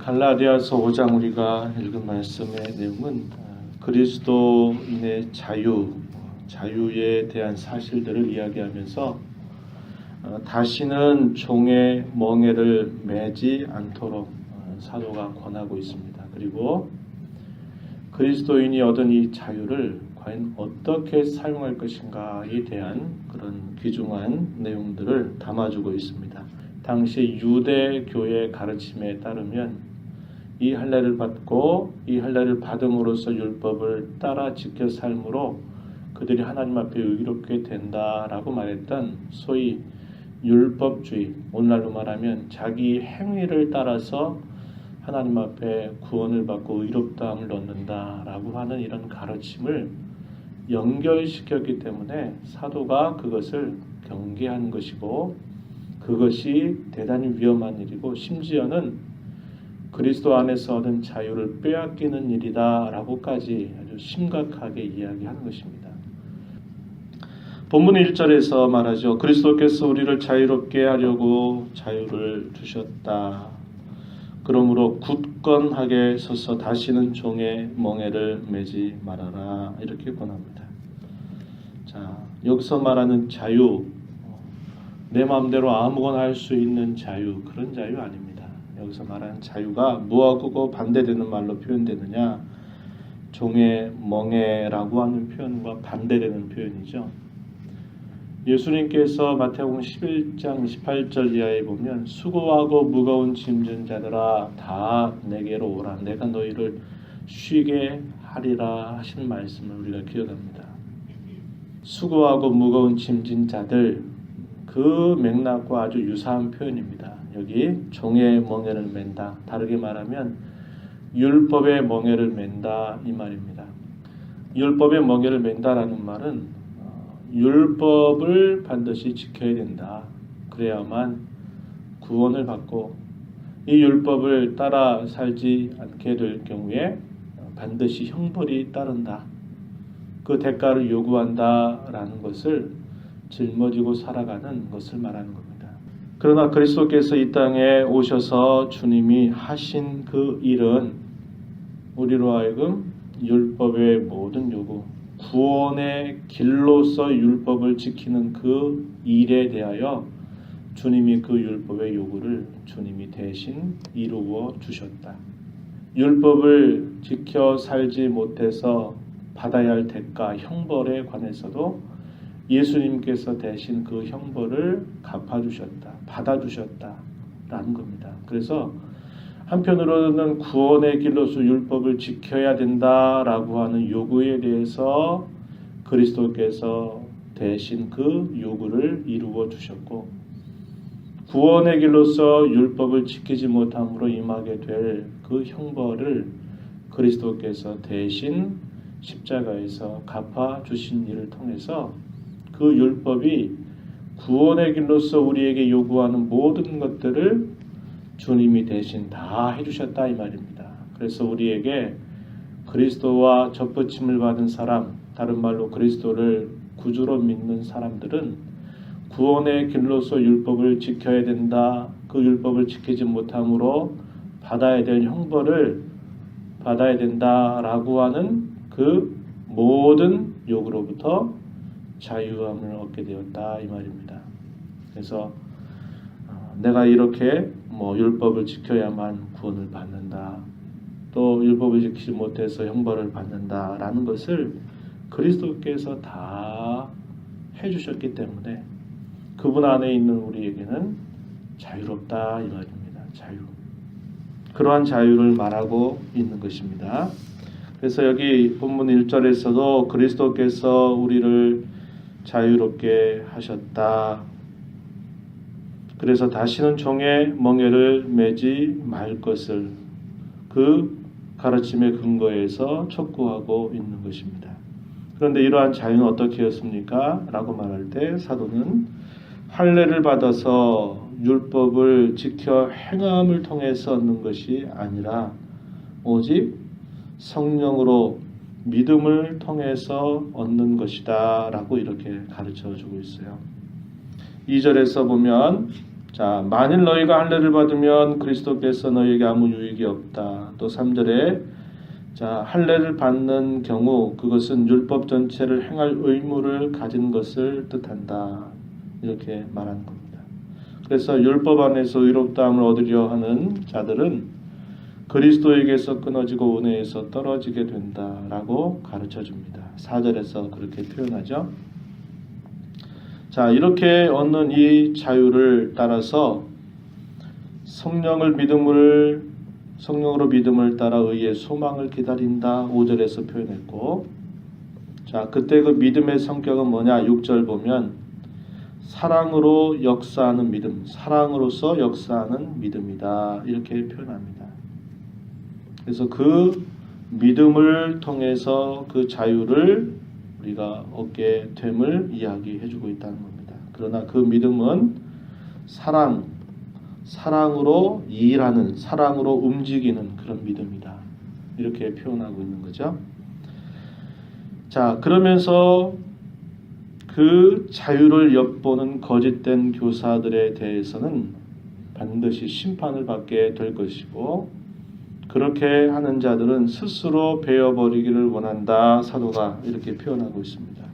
갈라디아서 5장 우리가 읽은 말씀의 내용은 어, 그리스도인의 자유, 자유에 대한 사실들을 이야기하면서 어, 다시는 종의 멍에를 매지 않도록 어, 사도가 권하고 있습니다. 그리고 그리스도인이 얻은 이 자유를 과연 어떻게 사용할 것인가에 대한 그런 귀중한 내용들을 담아주고 있습니다. 당시 유대 교회 가르침에 따르면 이 할례를 받고 이 할례를 받음으로써 율법을 따라 지켜 삶으로 그들이 하나님 앞에 의롭게 된다라고 말했던 소위 율법주의 오늘날로 말하면 자기 행위를 따라서 하나님 앞에 구원을 받고 의롭다함을 얻는다라고 하는 이런 가르침을 연결시켰기 때문에 사도가 그것을 경계한 것이고 그것이 대단히 위험한 일이고 심지어는 그리스도 안에서 얻은 자유를 빼앗기는 일이다라고까지 아주 심각하게 이야기하는 것입니다. 본문 1절에서 말하죠. 그리스도께서 우리를 자유롭게 하려고 자유를 주셨다. 그러므로 굳건하게 서서 다시는 종의 멍에를 매지 말아라. 이렇게 권합니다. 자, 여기서 말하는 자유, 내 마음대로 아무거나 할 수 있는 자유, 그런 자유 아닙니다. 여기서 말하는 자유가 무하고 반대되는 말로 표현되느냐? 종의 멍에라고 하는 표현과 반대되는 표현이죠. 예수님께서 마태복음 11장 28절 이하에 보면 수고하고 무거운 짐진 자들아 다 내게로 오라 내가 너희를 쉬게 하리라 하신 말씀을 우리가 기억합니다. 수고하고 무거운 짐진 자들 그 맥락과 아주 유사한 표현입니다. 여기 종의 멍에를 맨다. 다르게 말하면 율법의 멍에를 맨다 이 말입니다. 율법의 멍에를 맨다라는 말은 율법을 반드시 지켜야 된다. 그래야만 구원을 받고 이 율법을 따라 살지 않게 될 경우에 반드시 형벌이 따른다. 그 대가를 요구한다라는 것을 짊어지고 살아가는 것을 말하는 겁니다. 그러나 그리스도께서 이 땅에 오셔서 주님이 하신 그 일은 우리로 하여금 율법의 모든 요구, 구원의 길로서 율법을 지키는 그 일에 대하여 주님이 그 율법의 요구를 주님이 대신 이루어 주셨다. 율법을 지켜 살지 못해서 받아야 할 대가, 형벌에 관해서도 예수님께서 대신 그 형벌을 갚아주셨다, 받아주셨다, 라는 겁니다. 그래서 한편으로는 구원의 길로서 율법을 지켜야 된다라고 하는 요구에 대해서 그리스도께서 대신 그 요구를 이루어 주셨고 구원의 길로서 율법을 지키지 못함으로 임하게 될 그 형벌을 그리스도께서 대신 십자가에서 갚아 주신 일을 통해서 그 율법이 구원의 길로서 우리에게 요구하는 모든 것들을 주님이 대신 다 해주셨다 이 말입니다. 그래서 우리에게 그리스도와 접붙임을 받은 사람, 다른 말로 그리스도를 구주로 믿는 사람들은 구원의 길로서 율법을 지켜야 된다. 그 율법을 지키지 못함으로 받아야 될 형벌을 받아야 된다라고 하는 그 모든 욕으로부터 자유함을 얻게 되었다 이 말입니다. 그래서 내가 이렇게 뭐 율법을 지켜야만 구원을 받는다. 또 율법을 지키지 못해서 형벌을 받는다라는 것을 그리스도께서 다 해주셨기 때문에 그분 안에 있는 우리에게는 자유롭다 이 말입니다. 자유. 그러한 자유를 말하고 있는 것입니다. 그래서 여기 본문 1절에서도 그리스도께서 우리를 자유롭게 하셨다. 그래서 다시는 종의 멍에를 매지 말 것을 그 가르침의 근거에서 촉구하고 있는 것입니다. 그런데 이러한 자유는 어떻게 였습니까? 라고 말할 때 사도는 할례를 받아서 율법을 지켜 행함을 통해서 얻는 것이 아니라 오직 성령으로 믿음을 통해서 얻는 것이다 라고 이렇게 가르쳐 주고 있어요. 2절에서 보면 자, 만일 너희가 할례를 받으면 그리스도께서 너희에게 아무 유익이 없다. 또 3절에 자, 할례를 받는 경우 그것은 율법 전체를 행할 의무를 가진 것을 뜻한다. 이렇게 말하는 겁니다. 그래서 율법 안에서 의롭다함을 얻으려 하는 자들은 그리스도에게서 끊어지고 은혜에서 떨어지게 된다라고 가르쳐 줍니다. 4절에서 그렇게 표현하죠. 자, 이렇게 얻는 이 자유를 따라서 성령을 믿음을 성령으로 믿음을 따라 의의 소망을 기다린다. 5절에서 표현했고 자, 그때 그 믿음의 성격은 뭐냐? 6절 보면 사랑으로 역사하는 믿음, 사랑으로서 역사하는 믿음이다. 이렇게 표현합니다. 그래서 그 믿음을 통해서 그 자유를 우리가 얻게 됨을 이야기해 주고 있다는 겁니다. 그러나 그 믿음은 사랑, 사랑으로 일하는, 사랑으로 움직이는 그런 믿음이다. 이렇게 표현하고 있는 거죠. 자, 그러면서 그 자유를 엿보는 거짓된 교사들에 대해서는 반드시 심판을 받게 될 것이고 그렇게 하는 자들은 스스로 베어버리기를 원한다. 사도가 이렇게 표현하고 있습니다.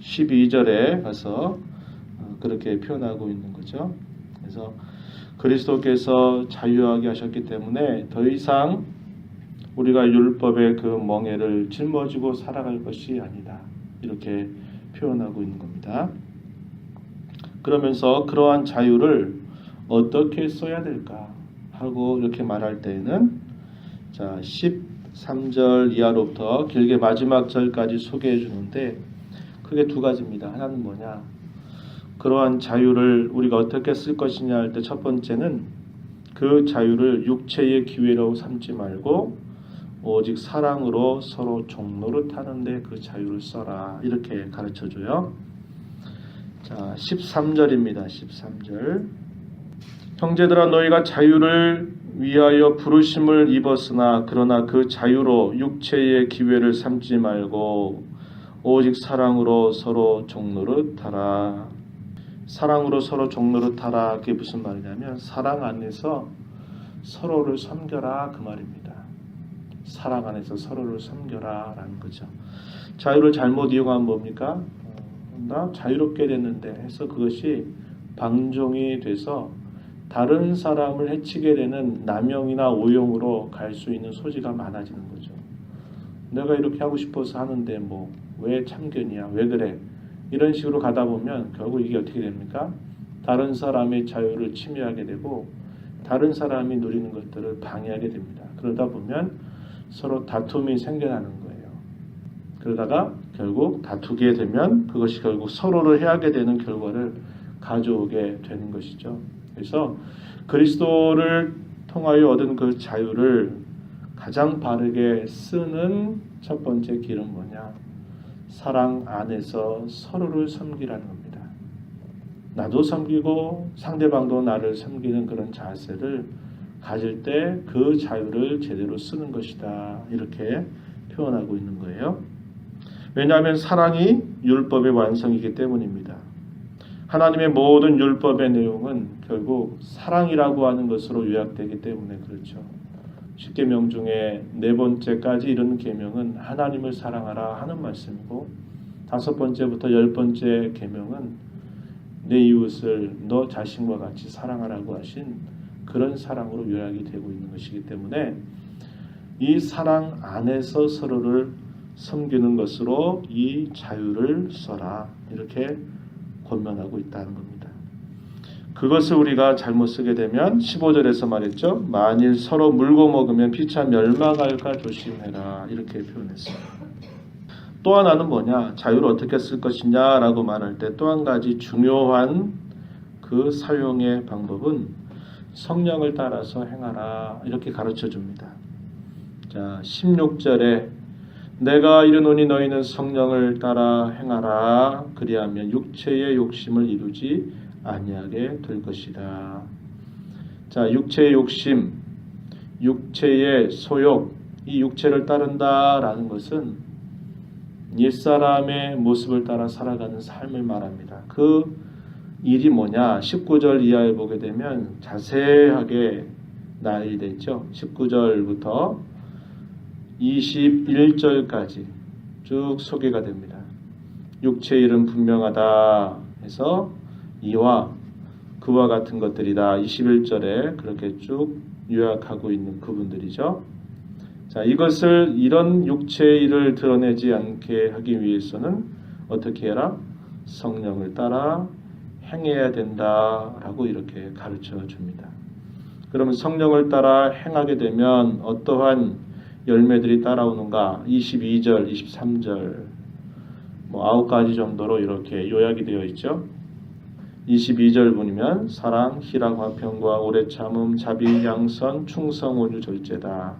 12절에 가서 어, 그렇게 표현하고 있는 거죠. 그래서 그리스도께서 자유하게 하셨기 때문에 더 이상 우리가 율법의 그 멍에를 짊어지고 살아갈 것이 아니다. 이렇게 표현하고 있는 겁니다. 그러면서 그러한 자유를 어떻게 써야 될까 하고 이렇게 말할 때에는 자 13절 이하로부터 길게 마지막 절까지 소개해 주는데 크게 두 가지입니다. 하나는 뭐냐? 그러한 자유를 우리가 어떻게 쓸 것이냐 할 때 첫 번째는 그 자유를 육체의 기회로 삼지 말고 오직 사랑으로 서로 종로를 타는데 그 자유를 써라 이렇게 가르쳐 줘요. 자 13절입니다. 13절 형제들아 너희가 자유를 위하여 부르심을 입었으나 그러나 그 자유로 육체의 기회를 삼지 말고 오직 사랑으로 서로 타라. 사랑으로 서로 타라. 그게 무슨 말이냐면 사랑 안에서 서로를 섬겨라 그 말입니다. 사랑 안에서 서로를 섬겨라라는 거죠. 자유를 잘못 이용하면 뭡니까? 어, 나 자유롭게 됐는데 해서 그것이 방종이 돼서 다른 사람을 해치게 되는 남용이나 오용으로 갈 수 있는 소지가 많아지는 거죠. 내가 이렇게 하고 싶어서 하는데 뭐 왜 참견이야? 왜 그래? 이런 식으로 가다 보면 결국 이게 어떻게 됩니까? 다른 사람의 자유를 침해하게 되고 다른 사람이 누리는 것들을 방해하게 됩니다. 그러다 보면 서로 다툼이 생겨나는 거예요. 그러다가 결국 다투게 되면 그것이 결국 서로를 해하게 되는 결과를 가져오게 되는 것이죠. 그래서 그리스도를 통하여 얻은 그 자유를 가장 바르게 쓰는 첫 번째 길은 뭐냐? 사랑 안에서 서로를 섬기라는 겁니다. 나도 섬기고 상대방도 나를 섬기는 그런 자세를 가질 때 그 자유를 제대로 쓰는 것이다. 이렇게 표현하고 있는 거예요. 왜냐하면 사랑이 율법의 완성이기 때문입니다. 하나님의 모든 율법의 내용은 결국 사랑이라고 하는 것으로 요약되기 때문에 그렇죠. 십계명 중에 네 번째까지 이런 계명은 하나님을 사랑하라 하는 말씀이고 다섯 번째부터 열 번째 계명은 내 이웃을 너 자신과 같이 사랑하라고 하신 그런 사랑으로 요약이 되고 있는 것이기 때문에 이 사랑 안에서 서로를 섬기는 것으로 이 자유를 써라 이렇게 권면하고 있다는 겁니다. 그것을 우리가 잘못 쓰게 되면 15절에서 말했죠. 만일 서로 물고 먹으면 피차 멸망할까 조심해라. 이렇게 표현했어요. 또 하나는 뭐냐? 자유를 어떻게 쓸 것이냐라고 말할 때 또 한 가지 중요한 그 사용의 방법은 성령을 따라서 행하라. 이렇게 가르쳐 줍니다. 자, 16절에 내가 이르노니 너희는 성령을 따라 행하라 그리하면 육체의 욕심을 이루지 아니하게 될 것이다. 자, 육체의 욕심, 육체의 소욕, 이 육체를 따른다라는 것은 옛사람의 모습을 따라 살아가는 삶을 말합니다. 그 일이 뭐냐? 19절 이하에 보게 되면 자세하게 나열이 됐죠. 19절부터 21절까지 쭉 소개가 됩니다. 육체 일은 분명하다 해서 이와 그와 같은 것들이다. 21절에 그렇게 쭉 요약하고 있는 부분들이죠. 자, 이것을 이런 육체의 일을 드러내지 않게 하기 위해서는 어떻게 해라? 성령을 따라 행해야 된다라고 이렇게 가르쳐 줍니다. 그러면 성령을 따라 행하게 되면 어떠한 열매들이 따라오는가? 22절, 23절 뭐 아홉 가지 정도로 이렇게 요약이 되어 있죠. 22절 보면 사랑, 희락, 화평과 오래 참음, 자비, 양선, 충성, 온유, 절제다.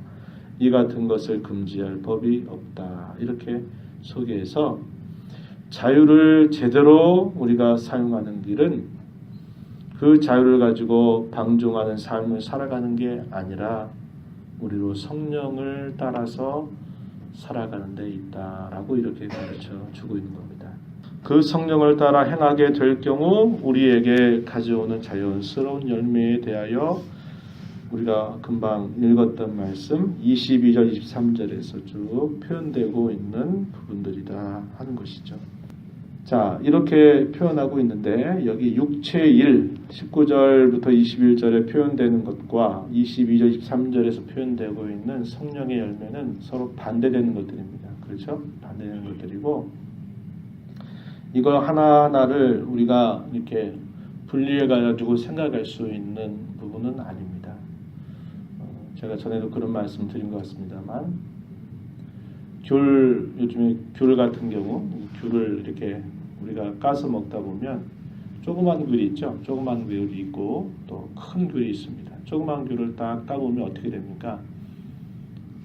이 같은 것을 금지할 법이 없다. 이렇게 소개해서 자유를 제대로 우리가 사용하는 길은 그 자유를 가지고 방종하는 삶을 살아가는 게 아니라 우리로 성령을 따라서 살아가는 데 있다라고 이렇게 가르쳐 주고 있는 겁니다. 그 성령을 따라 행하게 될 경우 우리에게 가져오는 자연스러운 열매에 대하여 우리가 금방 읽었던 말씀 22절 23절에서 쭉 표현되고 있는 부분들이다 하는 것이죠. 자, 이렇게 표현하고 있는데 여기 육체 일 19절부터 21절에 표현되는 것과 22절 23절에서 표현되고 있는 성령의 열매는 서로 반대되는 것들입니다. 그렇죠? 반대되는 것들이고 이거 하나하나를 우리가 이렇게 분리해 가지고 생각할 수 있는 부분은 아닙니다. 어, 제가 전에도 그런 말씀 드린 것 같습니다만 귤 요즘에 귤 같은 경우 귤을 이렇게 우리가 까서 먹다 보면 조그만 귤이 있죠. 조그만 귤이 있고 또 큰 귤이 있습니다. 조그만 귤을 딱 따보면 어떻게 됩니까?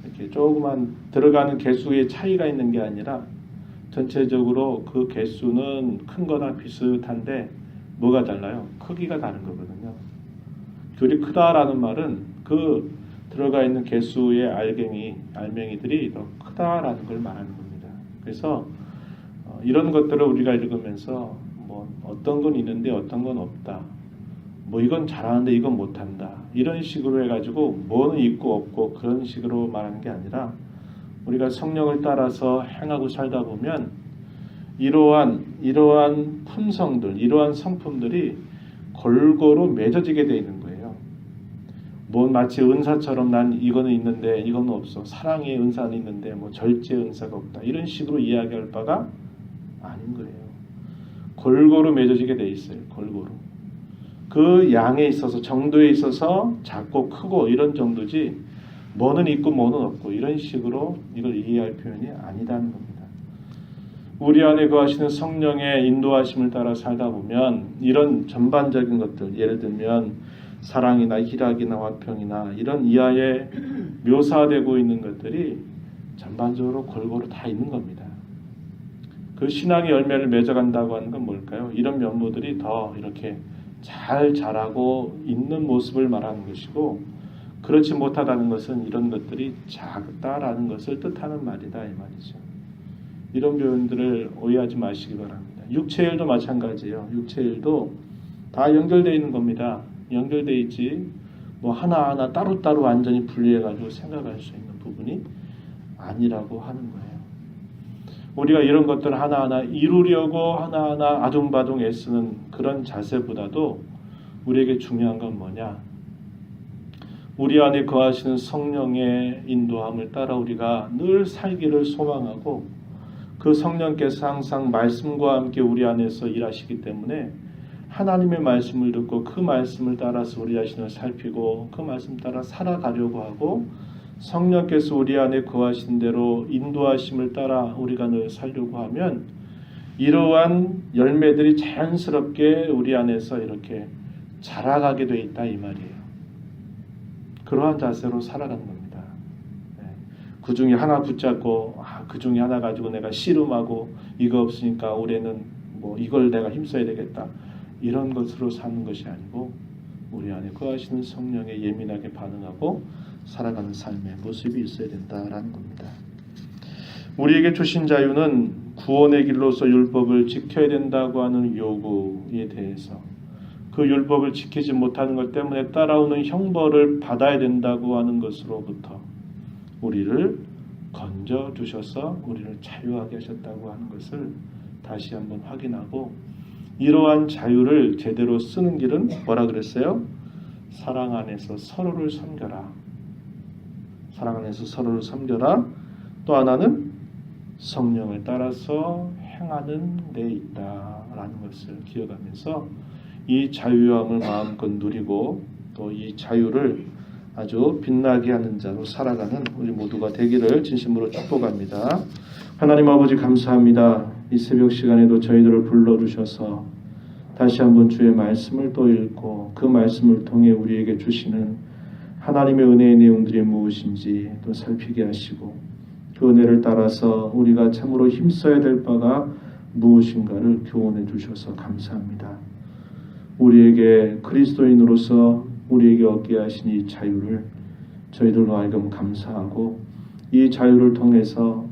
이렇게 조그만 들어가는 개수의 차이가 있는 게 아니라 전체적으로 그 개수는 큰 거나 비슷한데 뭐가 달라요? 크기가 다른 거거든요. 귤이 크다라는 말은 그 들어가 있는 개수의 알갱이, 알맹이들이 더 크다라는 걸 말하는 겁니다. 그래서 어, 이런 것들을 우리가 읽으면서 뭐 어떤 건 있는데 어떤 건 없다. 뭐 이건 잘하는데 이건 못한다. 이런 식으로 해가지고 뭐는 있고 없고 그런 식으로 말하는 게 아니라 우리가 성령을 따라서 행하고 살다 보면 이러한 이러한 품성들, 이러한 성품들이 골고루 맺어지게 돼 있는 거예요. 뭐 마치 은사처럼 난 이거는 있는데 이거는 없어. 사랑의 은사는 있는데 뭐 절제 은사가 없다. 이런 식으로 이야기할 바가 아닌 거예요. 골고루 맺어지게 돼 있어요. 골고루. 그 양에 있어서 정도에 있어서 작고 크고 이런 정도지 뭐는 있고 뭐는 없고 이런 식으로 이걸 이해할 표현이 아니다는 겁니다. 우리 안에 거하시는 성령의 인도하심을 따라 살다 보면 이런 전반적인 것들 예를 들면 사랑이나 희락이나 화평이나 이런 이하에 묘사되고 있는 것들이 전반적으로 골고루 다 있는 겁니다. 그 신앙의 열매를 맺어간다고 하는 건 뭘까요? 이런 면모들이 더 이렇게 잘 자라고 있는 모습을 말하는 것이고 그렇지 못하다는 것은 이런 것들이 작다라는 것을 뜻하는 말이다 이 말이죠. 이런 표현들을 오해하지 마시기 바랍니다. 육체일도 마찬가지예요. 육체일도 다 연결되어 있는 겁니다. 연결되어 있지 뭐 하나하나 따로따로 완전히 분리해 가지고 생각할 수 있는 부분이 아니라고 하는 거예요. 우리가 이런 것들 하나하나 이루려고 하나하나 아둥바둥 애쓰는 그런 자세보다도 우리에게 중요한 건 뭐냐? 우리 안에 거하시는 성령의 인도함을 따라 우리가 늘 살기를 소망하고 그 성령께서 항상 말씀과 함께 우리 안에서 일하시기 때문에 하나님의 말씀을 듣고 그 말씀을 따라서 우리 자신을 살피고 그 말씀 따라 살아가려고 하고 성령께서 우리 안에 거하신 대로 인도하심을 따라 우리가 늘 살려고 하면 이러한 열매들이 자연스럽게 우리 안에서 이렇게 자라가게 돼 있다 이 말이에요. 그러한 자세로 살아가는 겁니다. 네. 그 중에 하나 붙잡고 아, 그 중에 하나 가지고 내가 씨름하고 이거 없으니까 올해는 뭐 이걸 내가 힘써야 되겠다 이런 것으로 사는 것이 아니고 우리 안에 거하시는 성령에 예민하게 반응하고 살아가는 삶의 모습이 있어야 된다라는 겁니다. 우리에게 주신 자유는 구원의 길로서 율법을 지켜야 된다고 하는 요구에 대해서 그 율법을 지키지 못하는 것 때문에 따라오는 형벌을 받아야 된다고 하는 것으로부터 우리를 건져 주셔서 우리를 자유하게 하셨다고 하는 것을 다시 한번 확인하고 이러한 자유를 제대로 쓰는 길은 뭐라 그랬어요? 사랑 안에서 서로를 섬겨라. 사랑 안에서 서로를 섬겨라. 또 하나는 성령을 따라서 행하는 데 있다라는 것을 기억하면서 이 자유함을 마음껏 누리고 또 이 자유를 아주 빛나게 하는 자로 살아가는 우리 모두가 되기를 진심으로 축복합니다. 하나님 아버지 감사합니다. 이 새벽 시간에도 저희들을 불러 주셔서 다시 한번 주의 말씀을 또 읽고 그 말씀을 통해 우리에게 주시는 하나님의 은혜의 내용들이 무엇인지 또 살피게 하시고 그 은혜를 따라서 우리가 참으로 힘써야 될 바가 무엇인가를 교훈해 주셔서 감사합니다. 우리에게 그리스도인으로서 우리에게 얻게 하신 이 자유를 저희들로 하여금 감사하고 이 자유를 통해서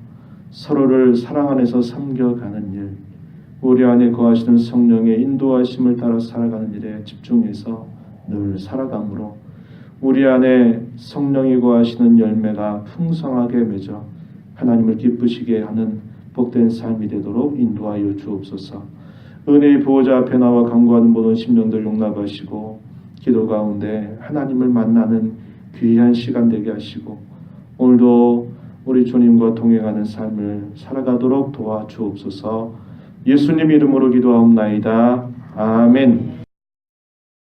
서로를 사랑 안에서 섬겨가는 일, 우리 안에 거하시는 성령의 인도하심을 따라 살아가는 일에 집중해서 늘 살아감으로 우리 안에 성령이 거하시는 열매가 풍성하게 맺어 하나님을 기쁘시게 하는 복된 삶이 되도록 인도하여 주옵소서. 은혜의 보호자 앞에 나와 간구하는 모든 심령들 용납하시고 기도 가운데 하나님을 만나는 귀한 시간 되게 하시고 오늘도 우리 주님과 동행하는 삶을 살아가도록 도와주옵소서. 예수님 이름으로 기도하옵나이다. 아멘.